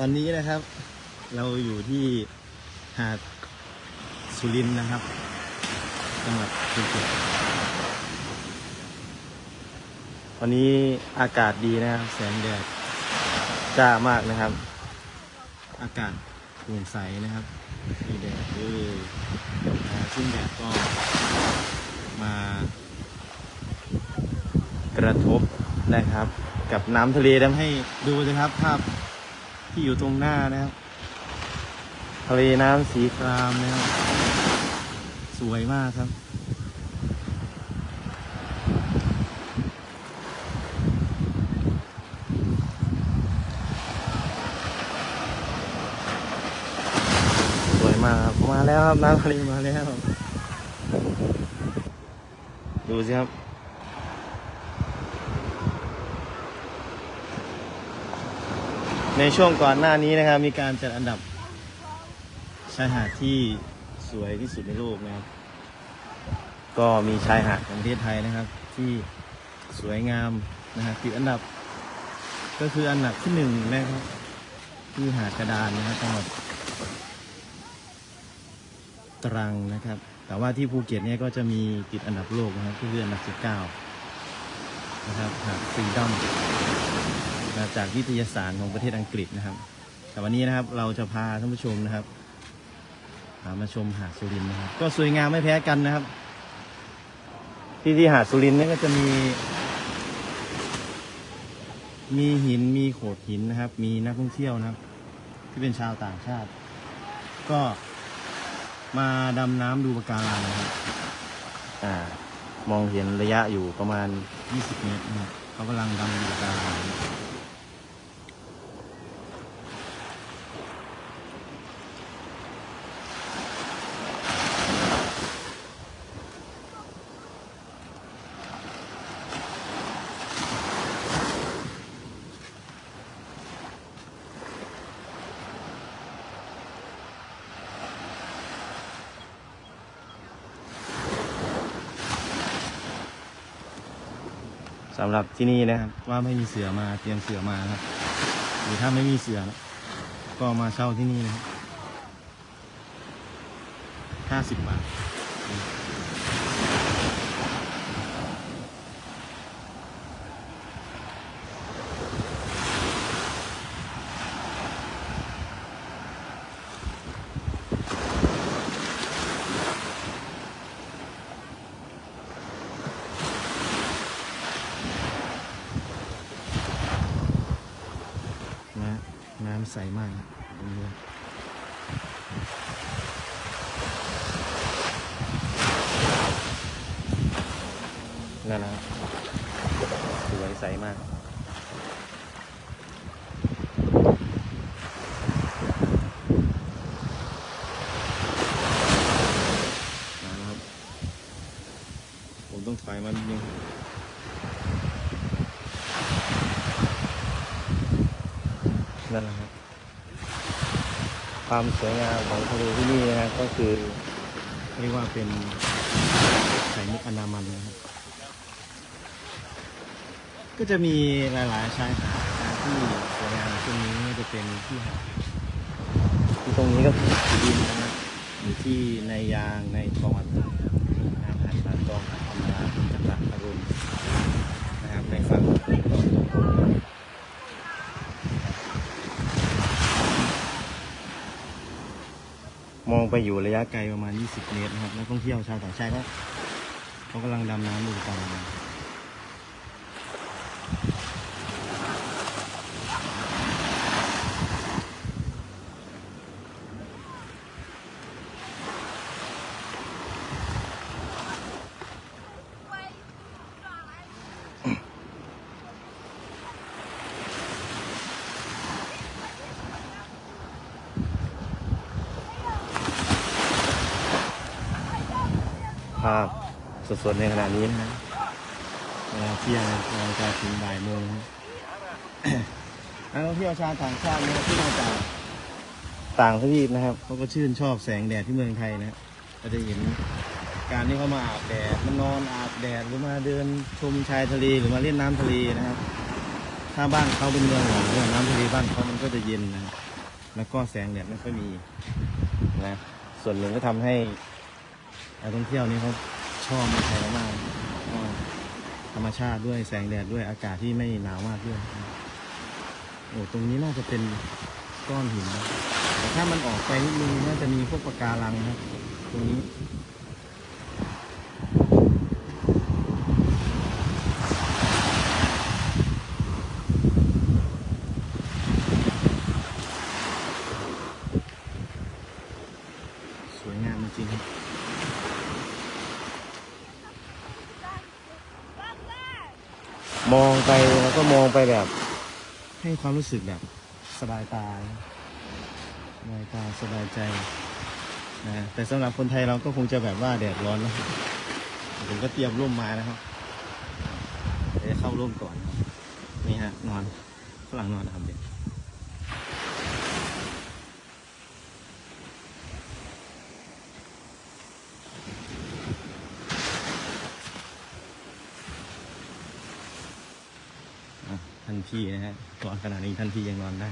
ตอนนี้นะครับ เราอยู่ที่หาดสุรินทร์นะครับจังหวัดภูเก็ตวันนี้อากาศดีนะครับ แสงแดดจ้ามากนะครับ อากาศโปร่งใสนะครับมีแดดด้วยอ่าซึ่งแดดก็มากระทบนะครับ กับน้ำทะเลทำให้ดูนะครับภาพ ที่อยู่ตรงหน้านะครับ ทะเลน้ำสีครามนะครับ สวยมากครับ สวยมากครับ มาแล้วครับ น้ำทะเลมาแล้ว ดูสิครับ ในช่วงก่อนหน้านี้นะครับ มีการจัดอันดับชายหาดที่สวยที่สุดในโลกนะครับ ก็มีชายหาดของประเทศไทยนะครับ ที่สวยงามนะครับติดอันดับ ก็คืออันดับที่หนึ่งนะครับที่หาดกระดานนะครับจังหวัดตรังนะครับ แต่ว่าที่ภูเก็ตเนี่ยก็จะมีติดอันดับโลกนะครับก็คืออันดับ19นะครับหาดฟรีดอม นะจากวิทยาศาสตร์ของประเทศอังกฤษนะครับ แต่วันนี้นะครับเราจะพาท่านผู้ชมนะครับพามาชมหาดสุรินทร์นะครับ ก็สวยงามไม่แพ้กันนะครับ ที่ที่หาดสุรินทร์นี่ก็จะมี มีหินมีโขดหินนะครับ มีนักท่องเที่ยวนะครับ ที่เป็นชาวต่างชาติ ก็มาดำน้ำดูปะการังนะครับอ่ามองเห็นระยะอยู่ประมาณ 20 เมตรนะครับเขากำลังดำดูปะการัง สำหรับที่นี่นะครับ ว่าไม่มีเสือมาเตรียมเสือมาครับ หรือถ้าไม่มีเสือ ก็มาเช่าที่นี่นะครับห้าสิบบาท นะน้ำใสมากนั่นนะสวยใสมากมาแล้วครับผมต้องถอยมานิดนึงนั่นแหละครับ ความสวยงามของทะเลที่นี่นะก็คือเรียกว่าเป็นไข่มุกอนามันนะครับ ก็จะมีหลาย ๆ ชายหาดที่สวยงามช่วงนี้จะเป็นที่หาดที่ตรงนี้ก็คือหาดดินนะครับอยู่ที่ในยางในคลองอันตรานะครับหาดปลาตองหาดธรรมดาจังหวัดอรุณนะครับในฝั่งนี้ก็ มอง ไปอยู่ระยะไกลประมาณ 20 เมตรนะครับ นักท่องเที่ยวชาวต่างชาติก็เขากำลังดำน้ำดูกันาพสดๆในขณะนี้นะเวลาเที่ยงเราจะถึงบ่ายโมงนะนักท่องเที่ยวชาวต่างชาตินะครับที่มาจากต่างทวีปนะครับเขาก็ชื่นชอบแสงแดดที่เมืองไทยนะก็จะเห็นการที่เขามาอาบแดดมานอนอาบแดดหรือมาเดินชมชายทะเลหรือมาเล่นน้ำทะเลนะครับ ถ้าบ้านเขาเป็นเมืองหนาวเนี่ยน้ำทะเลบ้านเขามันก็จะเย็นนะแล้วก็แสงแดดไม่ค่อยมีนะส่วนหนึ่งก็ทำให้ นักท่องเที่ยวนี่เขาชอบเมืองไทยมากธรรมชาติด้วยแสงแดดด้วยอากาศที่ไม่หนาวมากด้วยโอ้ตรงนี้น่าจะเป็นก้อนหินนะแต่ถ้ามันออกไปนิดนึงน่าจะมีพวกปะการังนะครับตรงนี้ สวยงามจริงๆครับ มองไปแล้วก็มองไปแบบ ให้ความรู้สึกแบบสบายตาสบายตาสบายใจนะแต่สำหรับคนไทยเราก็คงจะแบบว่าแดดร้อนนะผมก็เตรียมร่มมานะครับเดี๋ยวเข้าร่มก่อนนี่ฮะนอนฝรั่งนอนนะครับเด็ก อะท่าน พี่นะฮะนอนขนาดนี้ท่านพี่ยังนอนได้